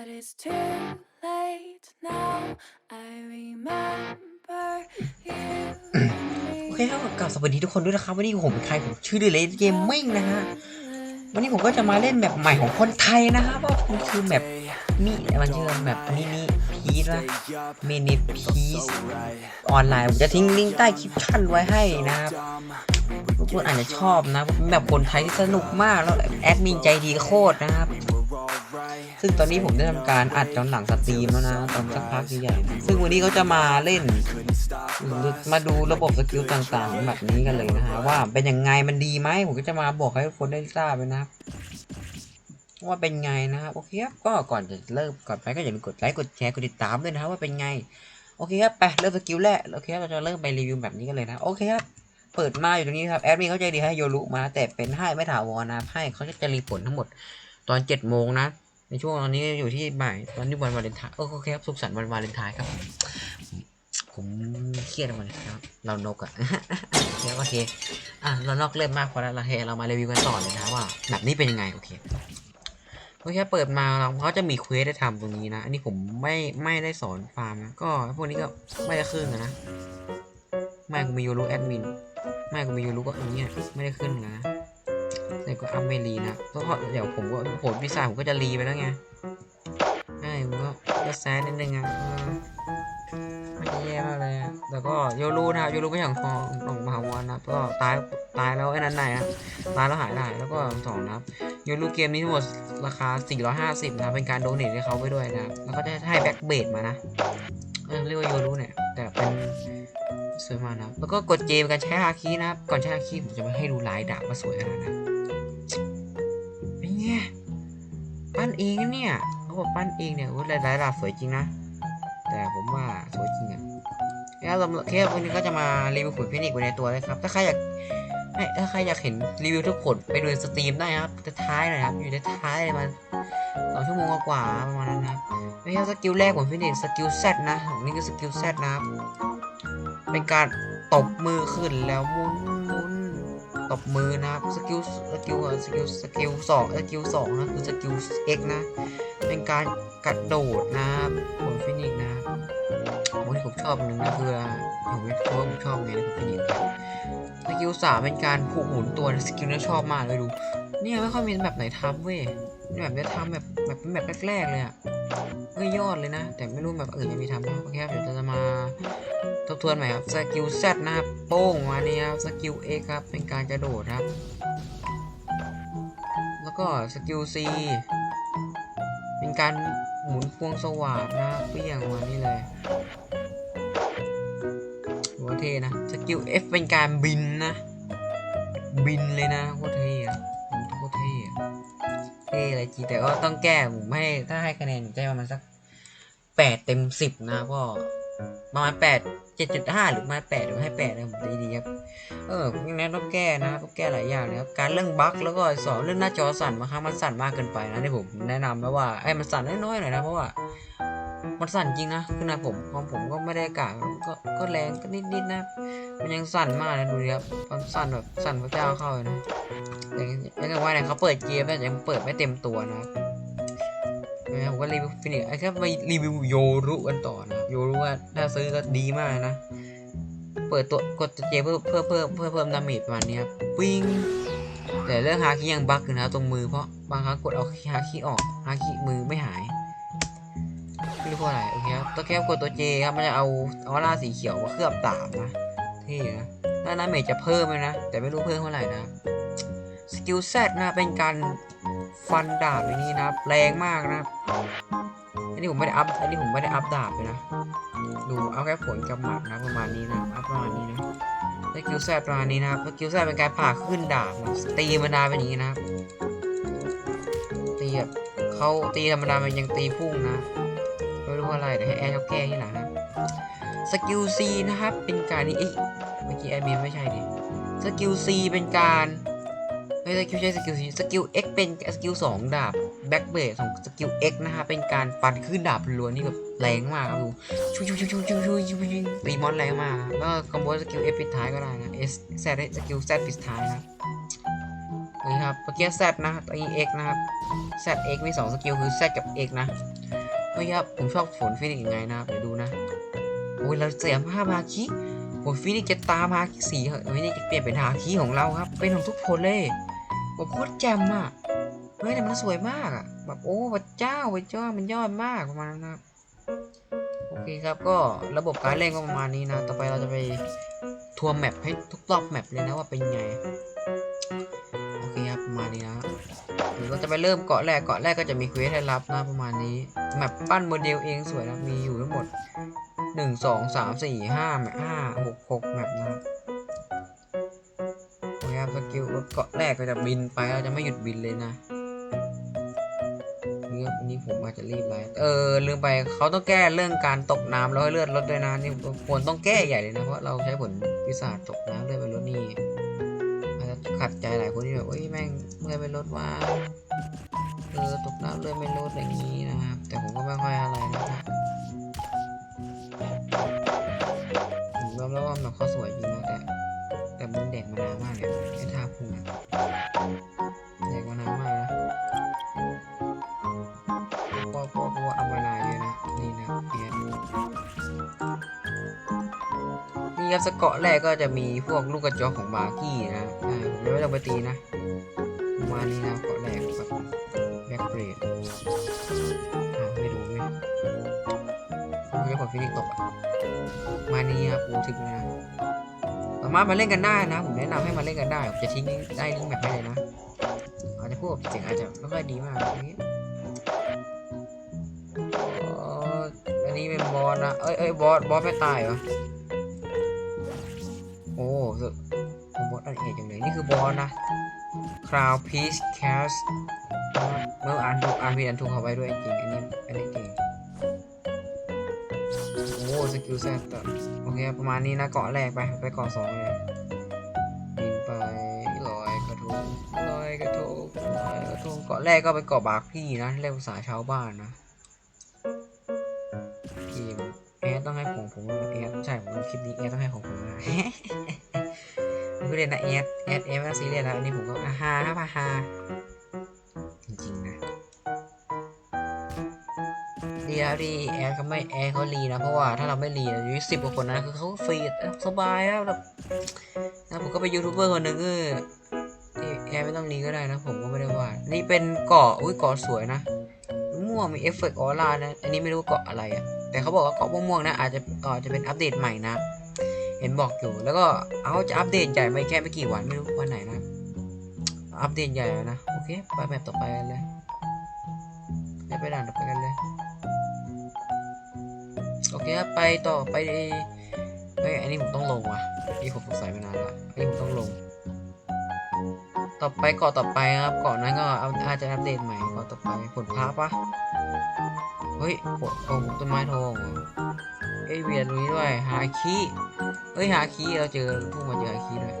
But it's too late now. I remember you. โอเคครับกลับสวัสดีทุกคนด้วยนะครับวันนี้ผมเป็นใครผมชื่อเดลเลสเกมมิ่งนะฮะวันนี้ผมก็จะมาเล่นแบบใหม่ของคนไทยนะครับว่ามันคือแบบนี่มันชื่อแบบมินิพีซนะมินิพีซออนไลน์ผมจะทิ้งลิงก์ใต้คลิปชั่นไว้ให้นะครับทุกคนอาจจะชอบนะเป็นแบบคนไทยที่สนุกมากแล้วแอดมินใจดีโคตรนะครับ ซึ่งตอนนี้ผมได้ทำการอัดตอนหลังสตรีมแล้วนะตอนสักพักใหญ่ซึ่งวันนี้เขาจะมาเล่น มาดูระบบสกิลต่างๆแบบนี้กันเลยนะฮะว่าเป็นยังไงมันดีไหมผมก็จะมาบอกให้ทุกคนได้ทราบเลยนะครับว่าเป็นไงนะครับโอเคครับก็ก่อนจะเริ่มก่อนไปก็อย่าลืมกดไลค์กดแชร์กดติดตามด้วยนะครับว่าเป็นไงโอเคครับไปเริ่มสกิลแรกโอเคครับเราจะเริ่มไปรีวิวแบบนี้กันเลยนะโอเคครับเปิดมาอยู่ตรงนี้ครับแอดมินเขาใจดีให้โยรุมาแต่เป็นให้ไม่ถาวรนะให้เขาจะรีผลทั้งหมดตอนเจ็ดโมงนะ ในช่วงตอนนี้อยู่ที่บ่ายตอนนี้วันวาเลนไทน์โอเคครับสุขสันต์วันวาเลนไทน์ครับ ผมเครียดวันนี้ครับเรานกอะโอเคโอเคอะเรานอกเริ่มมากพอแล้วเราเฮเรามารีวิวกันต่อเลยนะว่าแบบนี้เป็นยังไงโอเคโอเคเปิดมาเราเขาจะมีเควสให้ทำตรงนี้นะ อันนี้ผมไม่ไม่ได้สอนฟาร์มนะก็พวกนี้ก็ไม่ได้ขึ้นนะไม่กูมียูรูแอดมินไม่กูมียูรูก็อย่างเงี้ยไม่ได้ขึ้นนะ แต่ก็อัพไม่รีนะเพราะเดี๋ยวผมก็โหดพิซซ่าผมก็จะรีไปแล้วไงใช่ผมก็จะแซดนิดนึงอะไม่แย่มากเลยอะแล้วก็โยรูนะครับโยรูไม่อย่างทองของมหาวันนะก็ตายตายแล้วไอ้นั้นไหนครับตายแล้วหายได้แล้วก็สองนะครับโยรูเกมนี้ทั้งหมดราคา 450นะครับเป็นการโดเนทให้เขาไปด้วยนะแล้วก็จะให้แบ็กเบดมานะเรียกว่าโยรูเนี่ยแต่เป็นสวยมากนะแล้วก็กดเจเป็นใช้ฮาคินะครับก่อนใช้ฮาคิผมจะมาให้ดูลายดาบว่าสวยขนาดไหน ไงปั้นเองนะเนี่ยเขาบอกปั้นเองเนี่ยโอ้ยลายลายดาสวยจริงนะ แต่ผมว่าสวยจริงอะแล้วสำหรับเคสวันนี้ก็จะมารีวิวผลฟินิกไว้ในตัวเลยครับ ถ้าใครอยากถ้าใครอยากเห็นรีวิวทุกผลไปดูในสตรีมได้ครับจะท้ายหน่อยครับ อยู่ในท้ายเลยมันสองชั่วโมงกว่าประมาณนั้นนะไม่ใช่สกิลแรกผลฟินิกสกิลแซดนะนี่คือสกิลแซดนะครับเป็นการตบมือขึ้นแล้วมุนหมุน ตบมือนะครับสกิลสกิลสกิลสกิลสองสกิลสองนะคือสกิลเอ็กนะ เป็นการกระโดดนะครับผลฟินิกนะครับโอ้ยผมชอบหนึ่งนะคือผมไม่รู้ว่าผมชอบไงนะผลฟินิกสกิลสามเป็นการผูกหมุนตัวสกิลนี้ชอบมากเลยดู เนี่ยไม่ค่อยมีแบบไหนทำเว้ยนี่แบบนี้ทำแบบแบบเป็นแบบแรกๆเลยอะเฮ้ยยอดเลยนะ แต่ไม่รู้แบบอื่นยังมีทำบ้างโอเคครับเดี๋ยวจะมา ทบทวนใหม่ครับ สกิล Z นะครับ โป้งมานี่ครับ สกิล X ครับ เป็นการกระโดดครับ แล้วก็สกิล C เป็นการหมุนพวงสว่านนะเปี้ยงมานี่เลยหัวาเท่นะ สกิล F เป็นการบินนะ บินเลยนะโคตรเท่อะโคตรเท่อะเท่อะไรจริงแต่ก็ต้องแก้ผมให้ถ้าให้คะแนนผมจประมาณสักแปดเต็มสิบนะก็ ประมาณแปดเจ็ดจุดห้าหรือประมาณแปดหรือให้แปดนะผมดีๆครับเออยังไงต้องแก้นะครับต้องแก้หลายอย่างนะครับการเรื่องบั๊กแล้วก็สอนเรื่องหน้าจอสั่นบางครั้งมันสั่นมากเกินไปนะที่ผมแนะนำนะว่าไอ้มันสั่นน้อยๆหน่อยนะเพราะว่ามันสั่นจริงนะขนาดผมของผมก็ไม่ได้กากก็ก็แรงก็นิดๆนะ มันยังสั่นมากนะดูดิครับความสั่นแบบสั่นพระเจ้าเข้าเลยนะแต่ยังไงว่าเนี่ยเขาเปิดเกมแต่ยังเปิดไม่เต็มตัวนะครับ นะครับผมก็รีวิวฟินิชไอ้แค่ไปรีวิวโยรุกันต่อนะโยรุว่าถ้าซื้อก็ดีมากนะ เปิดตัวกดเจเพื่อเพื่อเพิ่มเพื่อเพิ่มดาเมจประมาณนี้ครับวิ่งแต่เรื่องฮาคิยังบั๊กอยู่นะตรงมือเพราะบางครั้งกดเอาฮาคิออกฮาคิมือไม่หายไม่รู้เพราะอะไรโอเคครับตัวแค่กดตัวเจครับมันจะเอาออร่าสีเขียวมาเคลือบดาบนะเท่นะแล้วดาเมจจะเพิ่มเลยนะแต่ไม่รู้เพิ่มเท่าไหร่นะสกิลแซดนะเป็นการ ฟันดาบอย่นี้นะครับแรงมากนะครับอันนี้ผมไม่ได้อัพอันนี้ผมไม่ได้อัพดาบเลยนะ ดูเอาแค่ผลกับหมัดนะประมาณนี้นะอัพประมาณนี้นะสกิลแซดประมาณนี้นะครับสกิลแซดเป็นการผ่าขึ้นดาบนะตีธรรมดาเป็นอย่างนี้นะครับตีแบบเขาตีธรรมดามันยังตีพุ่งนะไม่รู้อะไรแต่ให้แอร์เขาแก้ที่หลังนะสกิลซีนะครับเป็นการนี่เอ้เมื่อกี้แอดมินไม่ใช่ดิสกิลซีเป็นการ ไม่ใช่สกิลใช่สกิลซีสกิล X เป็นสกิลสองดาบแบ็กเบสของสกิล X นะฮะเป็นการฟันขึ้นดาบล้วนนี่แบบแรงมากครับดูชุยชุยชุยชุยชุยชุยชุยชุยตีมอนแรงมากแล้วก็คอมโบสกิลเอฟปิดท้ายก็ได้นะ S แซดสกิลแซดปิดท้ายนะนี่ครับเมื่อกี้แซดนะตัวนี้ X นะครับ Z X มี2สกิลคือ Z กับ X นะฮ้ยครับผมชอบฝนฟินิกยังไงนะครับเดี๋ยวดูนะโอ้ยเราเสียผ้าฮาคิฝนฟินิกจะตามฮาคิสีฟินิกจะเปลี่ยนเป็นฮาคิของเราครับเป็นของทุกคนเลย แบบโคตรแจ่มอะเฮ้ยแต่มันสวยมากอะแบบโอ้พระเจ้าพระเจ้ามันยอดมากประมาณนั้นครับโอเคครับก็ระบบการเล่นก็ประมาณนี้นะ ต่อไปเราจะไปทัวร์แมปให้ทุกรอบแมปเลยนะว่าเป็นไงโอเคครับประมาณนี้นะเดี๋ยวเราจะไปเริ่มเกาะแรกเกาะแรกก็จะมีเควสให้รับนะประมาณนี้แมปปั้นโมเดลเองสวยนะมีอยู่ทั้งหมดหนึ่งสองสามสี่ห้าแมปห้าหกหกแมปนะครับ กิลเกาะแรกก็จะบินไปเราจะไม่หยุดบินเลยนะนี่ครับวันนี้ผมอาจจะรีบไปเออลืมไปเขาต้องแก้เรื่องการตกน้ำแล้วให้เลือดลดด้วยนะนี่ควรต้องแก้ใหญ่เลยนะเพราะเราใช้ผลปีศาจตกน้ำเลือดไปลดนี่อาจจะขัดใจหลายคนที่แบบเอ้ยแม่งเมื่อยไปลดว่าเออตกน้ำเลยไม่ลดอย่างนี้นะครับแต่ผมก็ไม่ค่อยอะไรนะครับผมยอมรับว่ามันเขาสวยจริง นะแต่แต่มันเด็กมานานมากเลยไอ้ท่าพุ่งอะเด็กมานานมากนะเพราะเพราะเพราะว่าเอามานานเยอะนะ นี่นะเนี่ยนี่ครับสเกาะแรกก็จะมีพวกลูกกระจอกของบาร์กี้นะอ่าผมไม่ต้องไปตีนะ มานี้นะเกาะแรกแบบแบ็คเบรดอ่าไม่ดูไหมไม่ได้ผลฟินิกตกอะมานี้ครับปูถึงนะามารถมาเล่นกันได้นะ ผมแนะนำให้มาเล่นกันได้ผมจะทิ้งได้ลิงก์แบบให้เลยนะอาจจะพูดแบบเสียงอาจจะไม่ค่อยดีมากอย่างนี้อ๋ออันนี้เป็นบอสนะเอ้ยเอ้ยบอสบอสไม่ตายเหรอโอ้สุดผมบอสอันเอกจังเลยนี่คือบอสนะ Crown Peace Cast เมื่ออ่านถูกอ่านผิดอ่านถูกเข้าไปด้วยจริงอันนี้อันนี้เก่ง สกิลแซตโอเคประมาณนี้นะเกาะแรกไปไปเกาะสองเลยบินไปลอยกระทงลอยกระทงลอยกระทงเกาะแรกก็ไปเกาะบาร์พี่นะเรียกภาษาชาวบ้านนะทีมแอดต้องให้ของผมแอดใช่ผมคลิปนี้แอดต้องให้ของผมนะไม่เล่นนะแอดแอดแอดซีเรียสนะอันนี้ผมก็อาฮาครับอาฮา ดีแล้วดีแอดเขาไม่แอดเขารีนะเพราะว่าถ้าเราไม่รีอยู่สิบกว่าคนนะคือเขาฟรีสบายครับนะผมก็เป็นยูทูบเบอร์คนหนึ่งเออนี่แอดไม่ต้องรีก็ได้นะผมก็ไม่ได้ว่า นี่เป็นเกาะอุ้ยเกาะสวยนะม่วงมีเอฟเฟกต์ออร่านะอันนี้ไม่รู้เกาะอะไรอะแต่เขาบอกว่าเกาะม่วงๆนะอาจจะอาจจะเป็นอัปเดตใหม่นะเห็นบอกอยู่แล้วก็เอาจะอัปเดตใหญ่ไม่แค่ไม่กี่วันไม่รู้วันไหนนะอัปเดตใหญ่นะโอเคไปแบบต่อไปกันเลยไปไปด่านต่อไปกันเลย โอเคครับไปต่อไปเฮ้ยอันนี้ผมต้องลงว่ะนี่ผมสงสัยมานานละอันนี้ผมต้องลง ต่อไปเกาะต่อไปครับเกาะนั้นก็อาจจะอัปเดตใหม่เกาะต่อไปผลพระปะเฮ้ยโอ้โอ้ต้นไม้ทองเอเอ้ยเวียนตรงนี้ด้วยหาคีเอ้ยหาคีเราเจอผู้มาเจอหาคีด้วย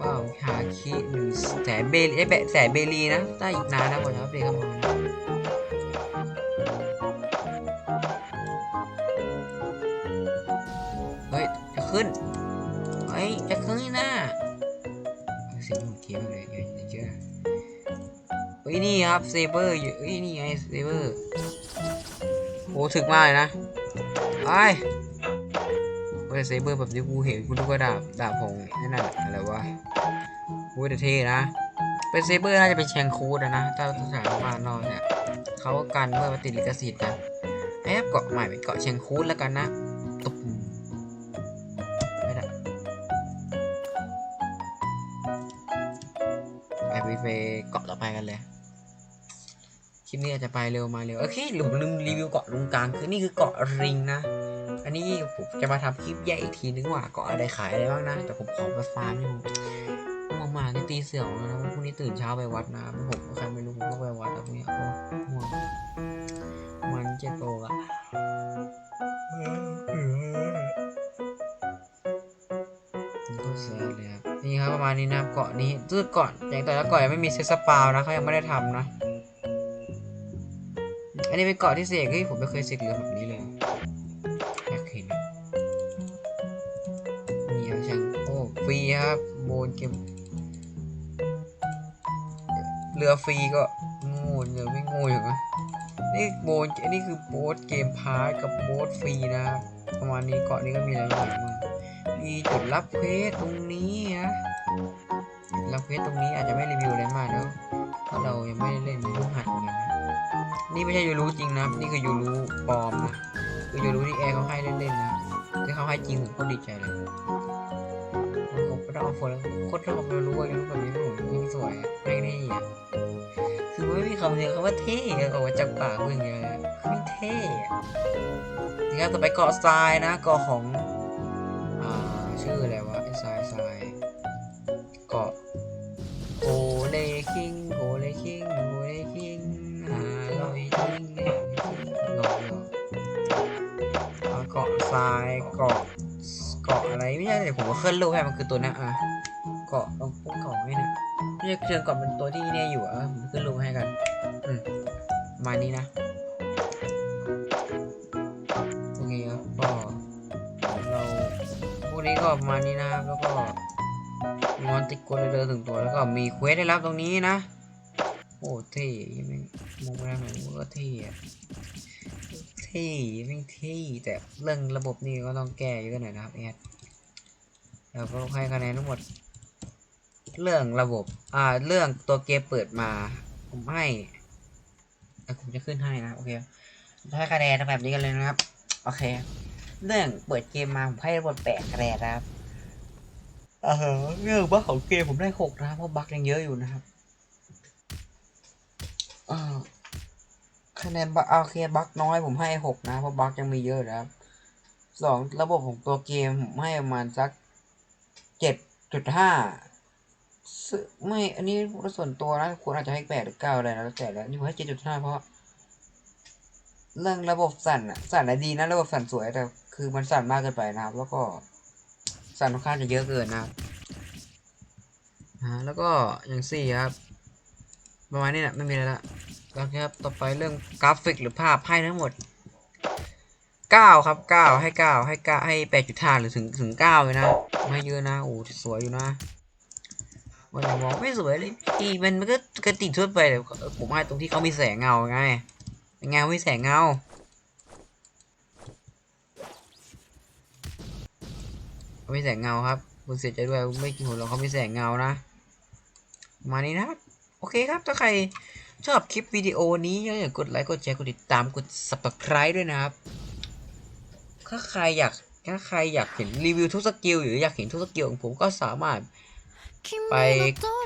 ว้าวหาคีหนึ่งแสนเบลีเอ้ยแบะแสนเบลีนะได้อีกนานนะกว่าจะอัปเดตเข้ามา นี่ครับเซเบอร์อยู่เฮ้นี่ไงเซเบอร์โอ้ถึกมากเลยนะไอ้เว้ยเซเบอร์แบบที่กูเห็นกูนึกว่าดาบดาบของนั่นน่ะอะไรวะโอ้ยแต่เท่นะเป็นเซเบอร์น่าจะเป็นแชงคูดอะนะถ้าสถานบ้านนอกเนี่ยเขาก็กันเมื่อมาติดลิขสิทธิ์นะแอบเกาะใหม่เป็นเกาะแชงคูดแล้วกันนะตุ๊บ คลิปนี้อาจจะไปเร็วมาเร็วโอเคหลุมลืมรีวิวเกาะตรงกลางคือนี่คือเกาะริงนะ อันนี้ผมจะมาทำคลิปแยกอีกทีนึงว่าเกาะอะไรขายอะไรบ้างนะ แต่ผมขอไปฟาร์มนี่ผมง่วงมากนี่ตีเสี่ยวแล้วนะพรุ่งนี้ตื่นเช้าไปวัดนะผมใครไม่รู้ผมก็ไปวัดแต่พรุ่งนี้โอ้ง่วงมันเจ็บโตอะนี่ก็แซดเลยครับนี่ครับประมาณนี้นะเกาะนี้ตืดเกาะอย่างแต่ละเกาะยังไม่มีเซสปาวนะเขายังไม่ได้ทำนะ อันนี้เป็นเกาะที่เสกเฮ้ยผมไม่เคยเสกเรือแบบนี้เลยอยากเห็นมีอะไรช่างโอ้ฟรีครับโบนเกมเรือฟรีก็งูเรือไม่งูอยู่นะนี่นี่โบนอันนี้คือโบสเกมพาร์กับโบสฟรีนะครับประมาณนี้เกาะนี้ก็มีอะไรบ้างมีจุดรับเควสตรงนี้นะรับเควสตรงนี้อาจจะไม่รีวิวอะไรมากเนอะเพราะเรายังไม่ได้เล่นยูรูหัดเหมือนกัน นี่ไม่ใช่ยูรู้จริงนะ นี่คือยูรู้ปลอมนะ คือยูรู้ที่แอร์เขาให้เล่นๆนะที่เขาให้จริงผมก็ดีใจเลยผมก็ต้องเอาโฟนแล้วโคตรชอบยูรูอะยูรู้แบบนี้ผมยิ่งสวยไม่ได้อะคือไม่มีคำเดียวคำว่าเท่ออกมาจากปากมึงเลยคือไม่เท่อะนี่ครับต่อไปเกาะทรายนะเกาะของ อ่า ชื่ออะไรวะทรายทรายเกาะ ทรายเกาะเกาะอะไรไม่ใช่แต่ผมก็ขึ้นรูปให้มันคือตัวนี้อะเกาะตรงพวกเกาะนี่นะไม่ใช่เชิงก่อนเป็นตัวที่เนี่ยอยู่อะผมขึ้นรูปให้กันอืมมานี้นะโอเคครับก็เราพวกนี้ก็มานี้นะครับแล้วก็มอนติโกเดอร์ถึงตัวแล้วก็มีเควสได้รับตรงนี้นะโอ้เท่ยังไม่มองไปทางไหนมันก็เท่อะ เท่ไม่งเท่แต่เรื่องระบบนี่ก็ต้องแก้เยอะหน่อยนะครับแอดเราก็ให้คะแนนทั้งหมด เรื่องระบบ อ่า เรื่องตัวเกมเปิดมา ผมให้เอ้ยผมจะขึ้นให้นะโอเคให้คะแนนแบบนี้กันเลยนะครับ โอเค เรื่องเปิดเกมมาผมให้ทั้งหมดแปดคะแนนนะครับเออเรื่องบั๊กของเกมผมได้หกนะครับเพราะบั๊กยังเยอะอยู่นะครับเออ คะแนนบักโอเคบักน้อยผมให้หกนะ เพราะบักยังมีเยอะนะครับสองระบบของตัวเกมผมให้ประมาณสักเจ็ดจุดห้าไม่อันนี้ส่วนตัวนะคุณอาจจะให้แปดหรือเก้าอะไรนะแล้วแต่แล้วนี่ผมให้เจ็ดจุดห้าเพราะ เรื่องระบบสั่นอะสั่นอะดีนะระบบสั่นสวยแต่คือมันสั่นมากเกินไปนะครับ แล้วก็สั่นค่อนข้างจะเยอะเกินนะครับอ่าแล้วก็อย่างสี่ครับ ประมาณนี้แหละไม่มีอะไรละ แล้วครับ ต่อไปเรื่องกราฟิกหรือภาพให้ทั้งหมดเก้าครับเก้าให้เก้าให้เก้าให้แปดจุดห้าหรือถึงถึงเก้าเลยนะไม่เยอะนะโอ้สวยอยู่นะมันมองไม่สวยเลยอีมันมันก็กระติดทั่วไปแต่ผมให้ตรงที่เขามีแสงเงาไงเป็นไงไม่แสงเงาเขามีแสงเงาครับคุณเสียใจด้วยไม่กินหัวเราเขาไมีแสงเงานะ มานี้นะ โอเคครับถ้าใคร ชอบคลิปวิดีโอนี้อย่ากดไลค์กดแชร์กดติดตามกด subscribe ด้วยนะครับ ถ้าใครอยากถ้าใครอยากเห็นรีวิวทุกสกิลหรืออยากเห็นทุกสกิลของผมก็สามารถไป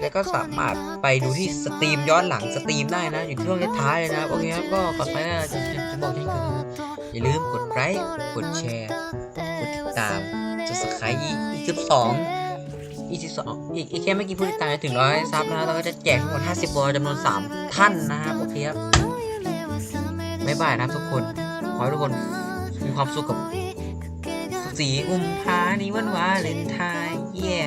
แล้วก็สามารถไปดูที่สตรีมย้อนหลังสตรีมได้นะ อยู่ช่วงท้ายเลยนะโอเคครับก็ก่อนไปนะจะจะบอกที่คืออย่าลืมกดไลค์กดแชร์ กดติดตามจะสกายอีอีกสิบสอง อีสิบสองอีกอีกแค่ไม่กี่ผู้ติดตามจะถึงร้อยซับนะแล้วก็จะแจกทั้งหมดห้าสิบบอลจำนวนสามท่านนะครับโอเคครับบ๊ายบายนะทุกคน ขอให้ทุกคนมีความสุขกับสีกุมภานี้วันวาเลนไทน์เย้